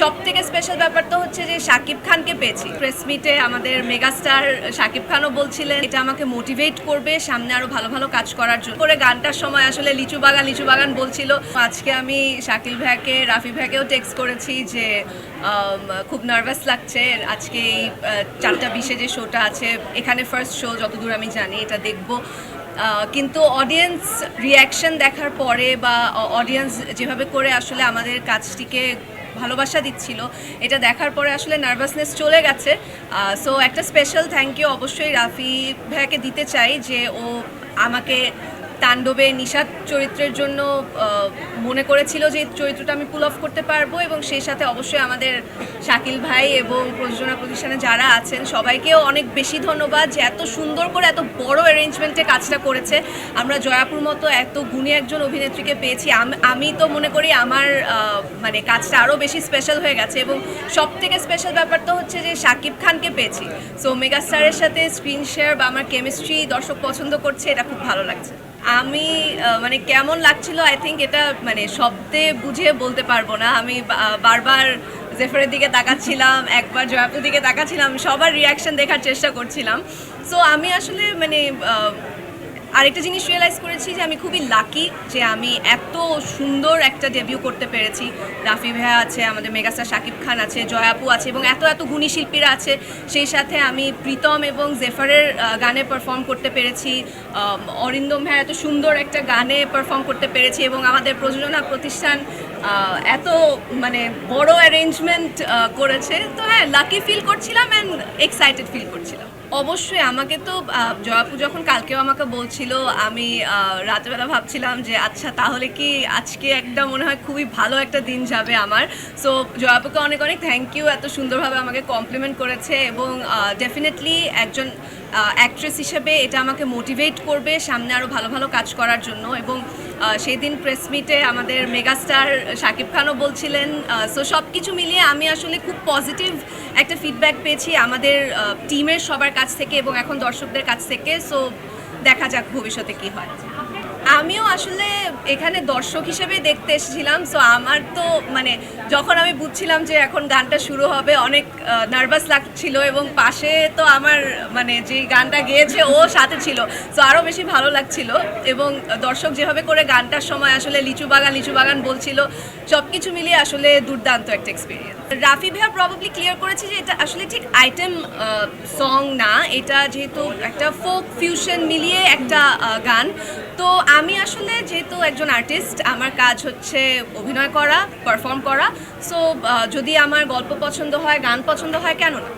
সব থেকে স্পেশাল ব্যাপার তো হচ্ছে যে শাকিব খানকে পেয়েছি। প্রেস মিটে আমাদের মেগাস্টার শাকিব খানও বলছিলেন, এটা আমাকে মোটিভেট করবে, সামনে আরও ভালো ভালো কাজ করার জন্য। করে গানটার সময় আসলে লিচু বাগান লিচু বাগান বলছিল। আজকে আমি শাকিল ভাইকে, রাফি ভাইকেও টেক্সট করেছি যে খুব নার্ভাস লাগছে। আজকে এই চারটা বিশে যে শোটা আছে, এখানে ফার্স্ট শো যতদূর আমি জানি, এটা দেখব। কিন্তু অডিয়েন্স রিয়াকশন দেখার পরে বা অডিয়েন্স যেভাবে করে আসলে আমাদের কাজটিকে ভালোবাসা দিচ্ছিল। এটা দেখার পরে আসলে নার্ভাসনেস চলে গেছে। সো একটা স্পেশাল থ্যাংক ইউ অবশ্যই রাফি ভাইয়াকে দিতে চাই যে ও আমাকে তাণ্ডবে নিষাদ চরিত্রের জন্য মনে করেছিল যে চরিত্রটা আমি পুল অফ করতে পারব এবং সেই সাথে অবশ্যই আমাদের শাকিল ভাই এবং প্রযোজনা প্রতিষ্ঠানে যারা আছেন, সবাইকেও অনেক বেশি ধন্যবাদ যে এত সুন্দর করে এত বড় অ্যারেঞ্জমেন্টে কাজটা করেছে। আমরা জয়াপুর মতো এত গুণী একজন অভিনেত্রীকে পেয়েছি। আম- আমি তো মনে করি আমার মানে কাজটা আরও বেশি স্পেশাল হয়ে গেছে এবং সব থেকে স্পেশাল ব্যাপার তো হচ্ছে যে শাকিব খানকে পেয়েছি। সো মেগাস্টারের সাথে স্ক্রিন শেয়ার বা আমার কেমিস্ট্রি দর্শক পছন্দ করছে, এটা খুব ভালো লাগছে। আমি মানে কেমন লাগছিল? আই থিঙ্ক এটা মানে শব্দে বুঝে বলতে পারব না। আমি বারবার জেফারের দিকে তাকাচ্ছিলাম একবার জয়াপুর দিকে তাকাচ্ছিলাম সবার রিয়াকশন দেখার চেষ্টা করছিলাম। সো আমি আসলে মানে আরেকটা জিনিস রিয়েলাইজ করেছি যে আমি খুবই লাকি যে আমি এত সুন্দর একটা ডেবিউ করতে পেরেছি। রাফি ভাইয়া আছে, আমাদের মেগাস্টার শাকিব খান আছে জয়াপু আছে এবং এত এত গুণী শিল্পীরা আছে। সেই সাথে আমি প্রীতম এবং জেফারের গানে পারফর্ম করতে পেরেছি। অরিন্দম ভাইয়া এত সুন্দর একটা গানে পারফর্ম করতে পেরেছি এবং আমাদের প্রযোজনা প্রতিষ্ঠান এত মানে বড় অ্যারেঞ্জমেন্ট করেছে। তো হ্যাঁ লাকি ফিল করছিলাম অ্যান্ড এক্সাইটেড ফিল করছিলাম। অবশ্যই আমাকে তো জয়াপু যখন কালকেও আমাকে বলছিল, আমি রাতেবেলা ভাবছিলাম যে আচ্ছা তাহলে কি আজকে একটা মনে হয় খুবই ভালো একটা দিন যাবে আমার। সো জয়াপুকে অনেক অনেক থ্যাংক ইউ এত সুন্দরভাবে আমাকে কমপ্লিমেন্ট করেছে এবং ডেফিনেটলি একজন অ্যাক্ট্রেস হিসেবে এটা আমাকে মোটিভেট করবে সামনে আরও ভালো ভালো কাজ করার জন্য এবং সেই দিন প্রেস মিটে আমাদের মেগাস্টার শাকিব খানও বলছিলেন সো সব কিছু মিলিয়ে আমি আসলে খুব পজিটিভ একটা ফিডব্যাক পেয়েছি। আমাদের টিমের সবার কাছ থেকে এবং এখন দর্শকদের কাছ থেকে সো দেখা যাক ভবিষ্যতে কি হয়। আমিও আসলে এখানে দর্শক হিসেবে দেখতে এসেছিলাম সো আমার তো মানে যখন আমি বুঝছিলাম যে এখন গানটা শুরু হবে, অনেক নার্ভাস লাগছিল এবং পাশে তো আমার মানে যে গানটা গেয়েছে ও সাথে ছিল সো আরও বেশি ভালো লাগছিল এবং দর্শক যেভাবে করে গানটার সময় আসলে লিচু বাগান লিচু বাগান বলছিল সব কিছু মিলিয়ে আসলে দুর্দান্ত একটা এক্সপিরিয়েন্স রাফি ভাইয়া প্রবাবলি ক্লিয়ার করেছে যে এটা আসলে ঠিক আইটেম সং না, এটা যেহেতু একটা ফোক ফিউশন মিলিয়ে একটা গান তো আমি আসলে যেহেতু একজন আর্টিস্ট আমার কাজ হচ্ছে অভিনয় করা পারফর্ম করা। সো যদি আমার গল্প পছন্দ হয়, গান পছন্দ হয়, কেন না?